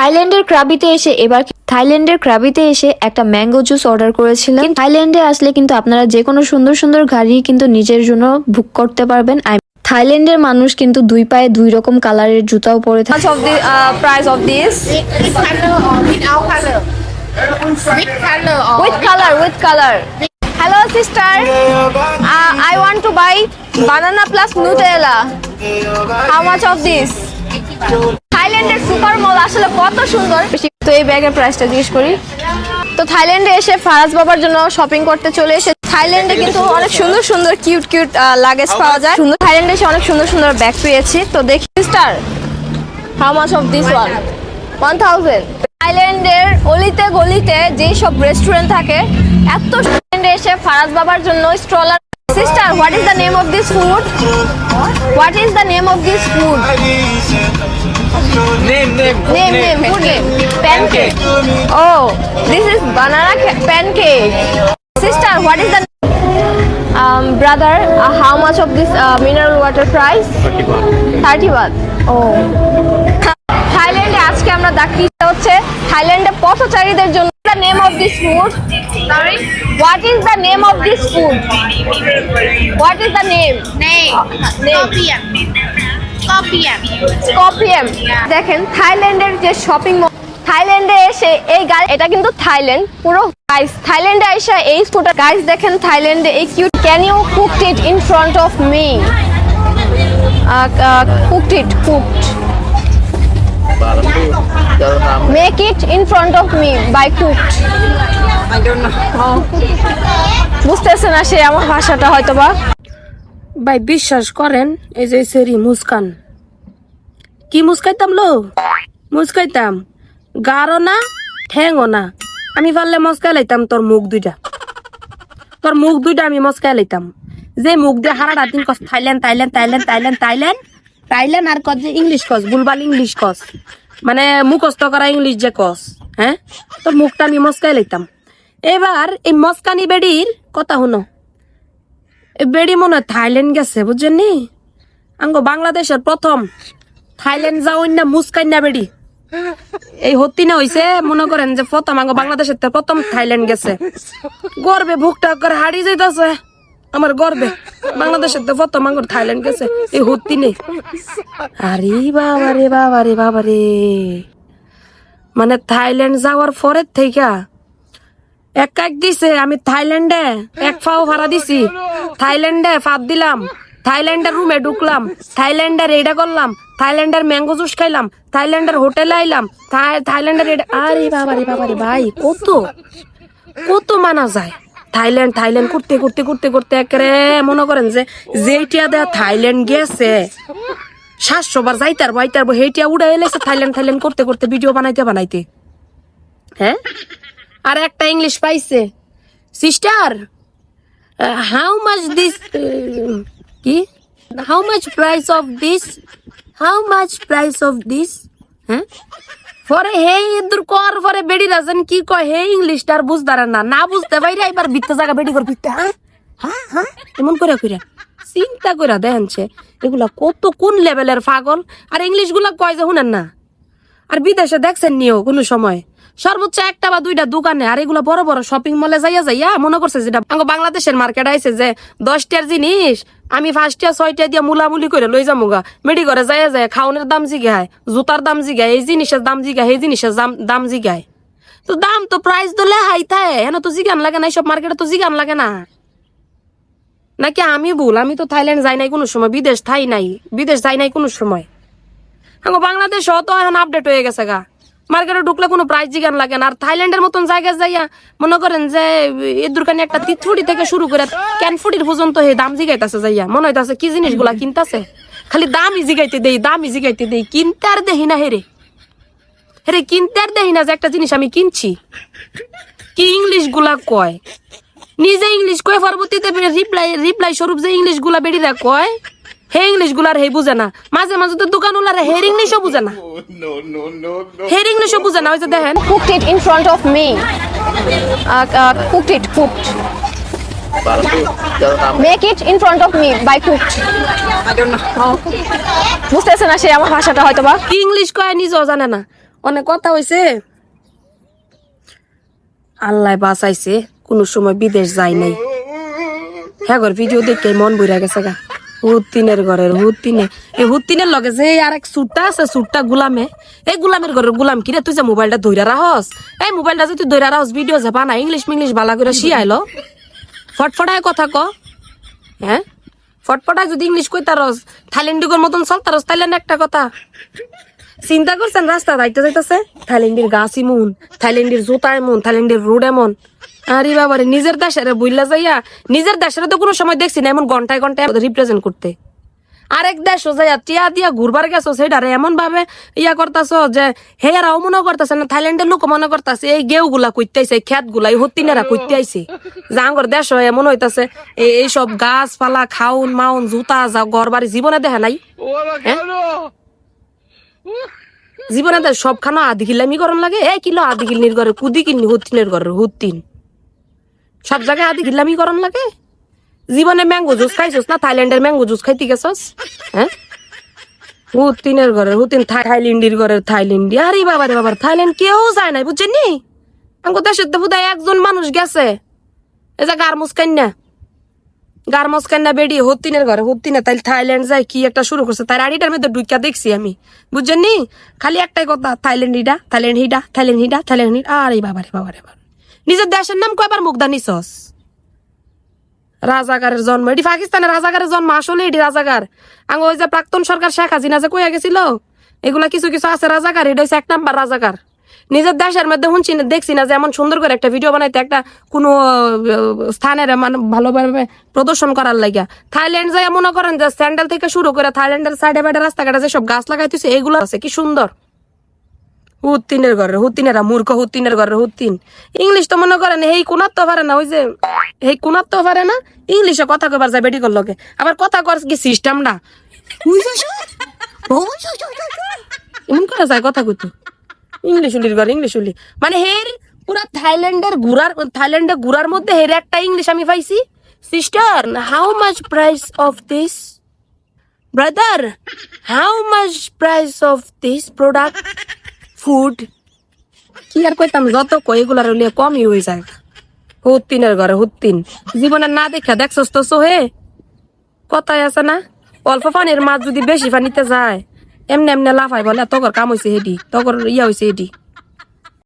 থাইল্যান্ডের ক্রাবিতে এসে এবার থাইল্যান্ডের ক্রাবিতে এসে একটা ম্যাঙ্গো জুস অর্ডার করেছিলাম থাইল্যান্ডে আসলে কিন্তু আপনারা যে কোনো সুন্দর সুন্দর গাড়ি কিন্তু নিজের জন্য বুক করতে পারবেন। থাইল্যান্ডের মানুষ কিন্তু দুই পায়ে দুই রকম কালারের জুতাও পরে থাকে। Or without color? With color or with color with color. Hello sister. Uh, থাইল্যান্ডের সুপার মল আসলে কত সুন্দর? তো এই ব্যাগের প্রাইসটা জিজ্ঞেস করি। তো থাইল্যান্ডে এসে ফারাজ বাবার জন্য শপিং করতে চলে এসে থাইল্যান্ডে কিন্তু অনেক সুন্দর সুন্দর কিউট কিউট লাগেজ পাওয়া যায়। সুন্দর থাইল্যান্ডে এসে অনেক সুন্দর সুন্দর ব্যাগ পেয়েছি। তো দেখি star how much of this one one thousand থাইল্যান্ডের অলিতে গলিতে যেই সব রেস্টুরেন্ট থাকে, এত থাইল্যান্ডে এসে ফারাজ বাবার জন্য stroller sister what is the name of this food what is the name of this food Name, name, food name. Pancake. Oh, this is banana pancake. Sister, what is the um, brother? Uh, how much of this uh, mineral water price? 30 baht. 30 baht. Oh. থাইল্যান্ডে আজকে আমরা দেখতে ইচ্ছা হচ্ছে থাইল্যান্ডে পথচারীদের জন্য the name of this food sorry what is the name of this food what is the name name? Uh, name. স্কপিয়াম দেখেন থাইল্যান্ডের যে শপিং মল থাইল্যান্ডে এসে এই গাড়ি এটা কিন্তু থাইল্যান্ড পুরো গাইস থাইল্যান্ডে এসে এই স্কুটার গাইস দেখেন থাইল্যান্ডে এই cute can you cooked it in front of me cooked it cooked make it in front of me by cooked বুঝতেছে না সে আমার ভাষাটা হয়তো বা ভাই, বিশ্বাস করেন, এই যে সেরি মুস্কান। কি মুস্কাইতাম লো? মুস্কাইতাম। গারো না ঠ্যাংও না। আমি পারলে মস্কাই লাইতাম তোর মুখ দুইটা। তোর মুখ দুইটা আমি মস্কাই লাইতাম। যে মুখ দিয়ে হারা দিন কস, Thailand Thailand Thailand Thailand Thailand Thailand আর কস যে ইংলিশ কস বুলবাল ইংলিশ কস। মানে মুখস্থ করা ইংলিশ যে কস হ্যাঁ? তোর মুখটা আমি মস্কাই লাইতাম। এবার এই মস্কানি বেডির কথা শুনো। বেড়ি মনে হয় থাইল্যান্ড গেছে বুঝছেন নি আঙ্গ বাংলাদেশের প্রথম থাইল্যান্ড যাওয়ার না মুস্কাই না বেড়ি। এই হতি না হইছে, মনে করেন যে প্রথম, আঙ্গ বাংলাদেশের প্রথম থাইল্যান্ড গেছে। গর্বে বুকটা করে হারিয়ে যাইতাছে, আমার গর্বে। বাংলাদেশের তো প্রথম আঙ্গুর থাইল্যান্ড গেছে, এই হতি নেই আরে বাবা রে বাবা রে বাবা রে মানে থাইল্যান্ড যাওয়ার পরের থেকে এক এক দিছে, আমি থাইল্যান্ডে এক ফাও ভাড়া দিছি। থাইল্যান্ডে ফাঁদ দিলাম, থাইল্যান্ডের রুমে ঢুকলাম, থাইল্যান্ডের এইটা করলাম, থাইল্যান্ডের ম্যাঙ্গো জুস খাইলাম, থাইল্যান্ডের হোটেলে আইলাম, থাই- থাইল্যান্ডের এটা আরে বাবা রে বাবা রে ভাই, কত? কত মানা যায়? থাইল্যান্ড থাইল্যান্ড করতে করতে করতে করতে একেবারে মনে করেন যে যেইটা দেয়া থাইল্যান্ড গেছে সাতশো বার যাইতার বাইতার হেইটিয়া উড়াই এলেছে থাইল্যান্ড থাইল্যান্ড করতে করতে ভিডিও বানাইতে বানাইতে। হ্যাঁ? আর একটা ইংলিশ পাইছে। সিস্টার হাউ মাচ দিস কি? How much price of this how much price of this হ্যাঁ? পরে হে ইদুর কর পরে বেড়ি রাজেন, কি কয়? হে ইংলিশটা আর বুঝদার না। না বুঝতে পাইরা এবার বিত্তে জায়গা বেড়ি কর বিত্তে হ্যাঁ হ্যাঁ। হ্যাঁ এমন করে কইরা। চিন্তা কইরা দেখেনছে এগুলা কত কোন লেভেলের পাগল? আর ইংলিশগুলা কয় যে শুনেন না। আর বিদেশে দেখছেন নিও কোনো সময়। সর্বোচ্চ একটা বা দুইটা দোকানে, আর এগুলো বড় বড় শপিং মলে যাইয়া যাইয়া মনে করছে যেটা আঙ্গ বাংলাদেশের মার্কেট আইছে যে দশটার জিনিস, আমি ফার্স্টিয়া ছয়টা দিয়া মুলামুলি করে লই যাব গা মেডি করে যাইয়া যায় খাওনের দাম জিগায়, জুতার দাম জিগায়, এই জিনিসের দাম জিগায় এই জিনিসের দাম দাম জিগায়। তো দাম তো প্রাইস তো লেহাই থাকে এনে তো জিগান লাগে না সব মার্কেটে তো জিগান লাগে না। নাকি আমি ভুল? আমি তো থাইল্যান্ড যাই নাই কোনো সময়, বিদেশ থাই নাই, বিদেশ যাই নাই কোনো সময়। আঙ্গো বাংলাদেশ তো এখন আপডেট হয়ে গেছে গা। মার্কেটে ঢুকলে কোনো প্রাইস জিগান লাগে না। আর থাইল্যান্ডের মতন জায়গায় যাইয়া মনে করেন যে এর একটা তিথুড়ি থেকে শুরু করে ক্যানফুডির পর্যন্ত হে দাম জিগাইতেছে যাইয়া। মনে হইতাছে, কি জিনিসগুলা কিনতেছে? খালি দামই জিগাইতে দেই, দামই জিগাইতে দেই। কিনতে আর দেহি না হেরে হেরে কিনতে আর দেহি না যে একটা জিনিস আমি কিনছি। কি ইংলিশগুলা কয়? নিজে ইংলিশ কয়, পরবর্তীতে রিপ্লাই রিপ্লাই স্বরূপ যে ইংলিশগুলা বেড়িরা কয় হে ইংলিশগুলার হে বুঝে না। মাঝে মাঝে তো দোকান উলারে হের ইংলিশও বুঝে না। হের ইংলিশও বুঝে না ওই যে দেখেন। In front of me. Uh, uh, cooked it, cooked. Make it in front of me by cooked. বুঝতেছে না সে আমার ভাষাটা হয়তো বা কি ইংলিশ কয় নিজেও জানে না। অনেক কথা হয়েছে আল্লাহ বাঁচাইছে কোনো সময় বিদেশ যায় নাই। হ্যাঁ ভিডিও দেখে মন বইরা গেছে গা। হুতিনের ঘরের, হুতিনে। এই হুতিনের লগে যে আর এক সুটটা আছে সুটটা গুলামে। এই গুলামের ঘরের গুলাম কিরে তুই যে মোবাইলটা ধইরা রাহস? এই মোবাইলটা যে তুই ধইরা রাহস ভিডিও যে বানা ইংলিশ মিংলিশ বালা করে শিয়াইলো। ফটফটায় কথা ক। হ্যাঁ? ফটফটায় যদি ইংলিশ কইতারস থাইল্যান্ডিগর মতন চলতারস তাইলেন একটা কথা। চিন্তা করছেন, রাস্তা যাইতে যাইতেছে? থাইল্যান্ডের গাছ ইমুন, থাইল্যান্ডের জুতা এমন থাইল্যান্ডের রোড এমন আরে বাবারে নিজের দেশের বইলা যাইয়া নিজের দেশের তো কোনো সময় দেখছি না এমন ঘন্টায় ঘন্টায় রিপ্রেজেন্ট করতে। আরেক দেশ যাইয়া টিয়া দিয়া ঘুরবার গেছো সেটারে এমন ভাবে ইয়া করতাছ যে হেয়ারাও মনে করতেছে না থাইল্যান্ডের লোক মনে করতেছে এই গেউ গুলা কইতে আইছে খেতগুলা এই হতিনেরা কইতে আইছে জাঙ্গর দেশ এমন হইতাছে এই সব গাছ পালা খাউন মাউন জুতা যা ঘর বাড়ি জীবনে দেখে নাই? হ্যাঁ? জীবনে সবখানা আদি কিলামি করন লাগে এই কিলো আদি কিলনির ঘরে কুদি কিলনি হুতিনের ঘরে হুতিন। সব জায়গায় আদি কিলামি করন লাগে? জীবনে ম্যাঙ্গো জুস খাইছস না? থাইল্যান্ডের ম্যাঙ্গো জুস খাইতে গেছস? হ্যাঁ? হুতিনের ঘরে হুতিন থাইল্যান্ডির ঘরে থাইল্যান্ডি। আরে বাবা রে বাবার থাইল্যান্ড কেউ যায় নাই বুঝছেন নি আঙ্গো দেশের তো বোধহয় একজন মানুষ গেছে। এই যে গারমুস কান্না। গারমস কান্না বেডি হতিনের ঘরে, হতিনে তাই থাইল্যান্ড যায়, কি একটা শুরু করছে তার আড়িটার মধ্যে ডুইকা দেখছি আমি। বুঝছেন নি খালি একটাই কথা থাইল্যান্ড হিডা থাইল্যান্ড হিডা থাইল্যান্ড হিডা থাইল্যান্ড হিডা আরে বাবারে বাবারে বাবা। নিজের দেশের নাম কয়বার মুগ্ধা নিছস? রাজাগারের জন্ম, এটি পাকিস্তানের রাজাগারের জন্ম আসলে এটি রাজাগার। আঙ্গ ওই যে প্রাক্তন সরকার শেখ হাসিনা যে কইয়া গেছিল, এগুলা কিছু কিছু আছে রাজাগার, এটা হচ্ছে এক নাম্বার রাজাগার। নিজের দেশের মধ্যে শুনছি না, দেখছি না যে এমন সুন্দর করে একটা ভিডিও বানাইতে একটা কোনো স্থানের মানে ভালোভাবে প্রদর্শন করার লাগিয়া। থাইল্যান্ড যাই মনে করেন যে স্যান্ডেল থেকে শুরু করে থাইল্যান্ডের সাইডে বাইডে রাস্তাঘাটে যেসব গাছ লাগাইতেছে, এগুলো আছে, কি সুন্দর। হুতিনের ঘরে হুতিনেরা মূর্খ হুতিনের ঘরে হুতিন ইংলিশ তো মনে করেন এই কোনার তো পারে না, ওই যে এই কোনার তো পারে না? ইংলিশে কথা কবার যায় বেটি করলকে আবার কথা কর কি সিস্টেম না? এমন করে যায় কথা কইতো। ইংলিশ উলির ঘর, ইংলিশ উলি। মানে হের পুরা থাইল্যান্ডের ঘুরার থাইল্যান্ডের ঘুরার মধ্যে হের একটা ইংলিশ আমি পাইছি। Sister how much price of this brother how much price of this product food. কি আর কইতাম, যত কই এগুলার হলে কমই হয়ে যায়। হুত্তিনের ঘরে হুত্তিন। জীবনে না দেখা দেখছস তো সোহে? কথাই আছে না? অল্প পানির মাছ যদি বেশি পানিতে যায়, এমনি এমনি লাফাই বলে, তগর কাম হয়েছে হেডি, তগর ইয়া হয়েছে হেডি।